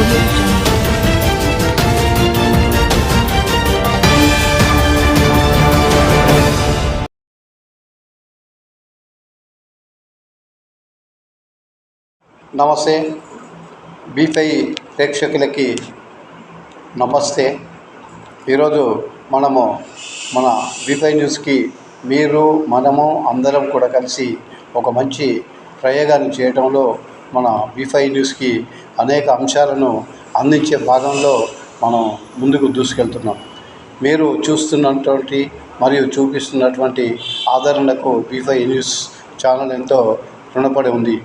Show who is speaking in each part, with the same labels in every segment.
Speaker 1: నమస్తే. బీఫై ప్రేక్షకులకి నమస్తే. ఈరోజు మనము మన బీఫై న్యూస్కి మీరు మనము అందరం కూడా కలిసి ఒక మంచి ప్రయోగాన్ని చేయడంలో మన బీఫై న్యూస్కి అనేక అంశాలను అందించే భాగంలో మనం ముందుకు దూసుకెళ్తున్నాం. మీరు చూస్తున్నటువంటి మరియు చూపిస్తున్నటువంటి ఆదరణకు బీఫై న్యూస్ ఛానల్ ఎంతో రుణపడి ఉంది.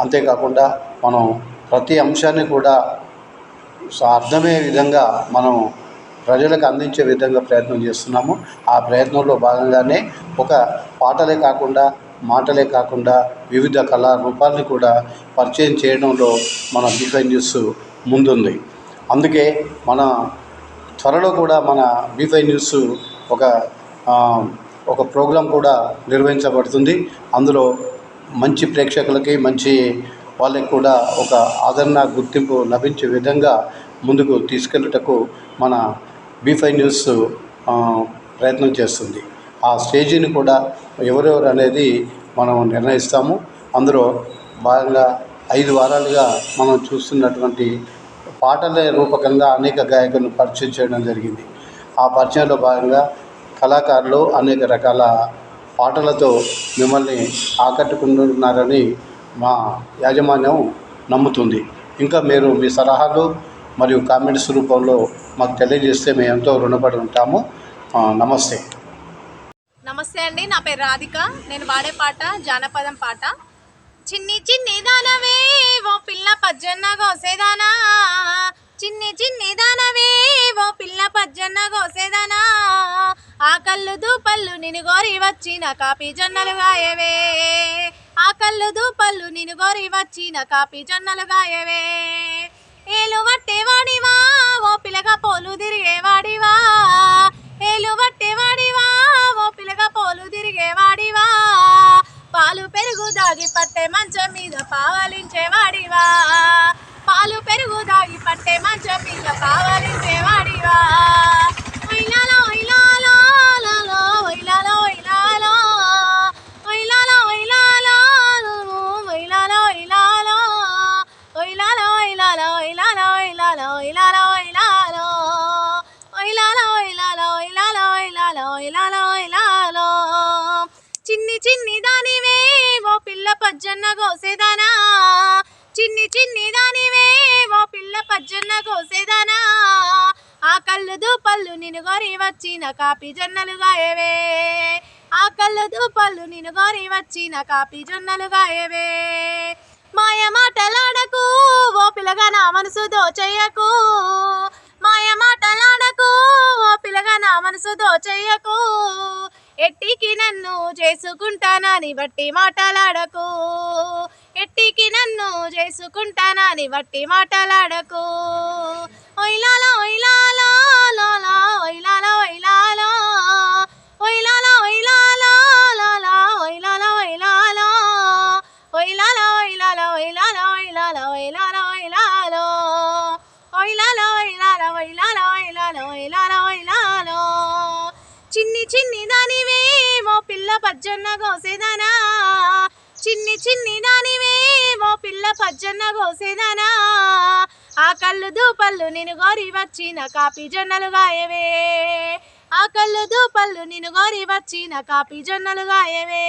Speaker 1: అంతేకాకుండా మనం ప్రతి అంశాన్ని కూడా అర్థమయ్యే విధంగా మనం ప్రజలకు అందించే విధంగా ప్రయత్నం చేస్తున్నాము. ఆ ప్రయత్నంలో భాగంగానే ఒక పాటలే కాకుండా మాటలే కాకుండా వివిధ కళారూపాల్ని కూడా పరిచయం చేయడంలో మన బీఫై న్యూస్ ముందుంది. అందుకే మన త్వరలో కూడా మన బీఫై న్యూస్ ఒక ఒక ప్రోగ్రాం కూడా నిర్వహించబడుతుంది. అందులో మంచి ప్రేక్షకులకి మంచి వాళ్ళకి కూడా ఒక ఆదరణ గుర్తింపు లభించే విధంగా ముందుకు తీసుకెళ్ళుటకు మన బీఫై న్యూస్ ప్రయత్నం చేస్తుంది. ఆ స్టేజీని కూడా ఎవరెవరు అనేది మనం నిర్ణయిస్తాము. అందులో భాగంగా ఐదు వారాలుగా మనం చూస్తున్నటువంటి పాటల రూపకంగా అనేక గాయకులను పరిచయం చేయడం జరిగింది. ఆ పరిచయంలో భాగంగా కళాకారులు అనేక రకాల పాటలతో మిమ్మల్ని ఆకట్టుకుంటున్నారని మా యాజమాన్యం నమ్ముతుంది. ఇంకా మీరు మీ సలహాలు మరియు కామెంట్స్ రూపంలో మాకు తెలియజేస్తే మేము ఎంతో రుణపడి ఉంటాము. నమస్తే.
Speaker 2: నమస్తే అండి నా పేరు రాధిక. నేను పాడే పాట జానపదం పాట. చిన్ని చిన్ని దానవే ఓ పిల్ల పజ్జన్న గోసేదానా చిన్ని చిన్ని దానవే ఓ పిల్ల పజ్జన్న గోసేదానా ఆ కళ్ళు దూపళ్ళు నిన్ను గోరి వచ్చిన కాపీ జొన్నలు గాయవే. ఆ కళ్ళు దూపళ్ళు నిన్ను గోరి వచ్చిన కాపీ జొన్నలు గాయవే. ఏలు వట్టేవాడివా ఓ పిల్లగా పోలు తిరిగేవాడివా ఏలు వట్టేవాడివా మంచం మీద పావాలించేవాడివా పాలు పెరుగు దాగి పట్టే మంచం మీద పావాలించేవాడివా చిన్ని చిన్ని పజ్జన్న గోసేదానా చిన్ని చిన్ని దానివే ఓ పిల్ల పజ్జన్న గోసేదానా ఆ కళ్ళు దూపళ్ళు నిన్ను గోరి వచ్చిన కాపీ జొన్నలు గాయవే ఆ కళ్ళు దూపళ్ళు నిన్ను గోరి వచ్చిన కాపీ జొన్నలు గాయవే మాయ మాటలాడకు ఓ పిల్లగా నా మనసు దోచయ్యకు చేసుకుంటానని బట్టి మాటలాడకు ఎట్టికి నన్ను చేసుకుంటానని బట్టి మాటలాడకు ఒయిలాలో ఒయిలాలో లాలా, ఒయిలాలో ఒయిలాలో ఒయిలాలో ఒయిలాలో లాలా, ఒయిలాలో ఒయిలాలో ఒయిలాలో ఒయిలాలో ఒయిలాలో ఒయిలాలో ఒయిలాలో ఒయిలాలో ఒయిలాలో ఒయిలాలో ఒయిలాలో ఒయిలాలో చిన్ని చిన్ని దానివే పిల్ల పజ్జన్న గోసేదానా చిన్ని చిన్ని దానివే ఓ పిల్ల పజ్జన్న గోసేదానా ఆ కళ్ళు దూపళ్ళు నేను గోరి వచ్చిన కాపీ జొన్నలు గాయవే. ఆ కళ్ళు దూపళ్ళు నేను గోరి వచ్చిన కాపీ జొన్నలు గాయవే.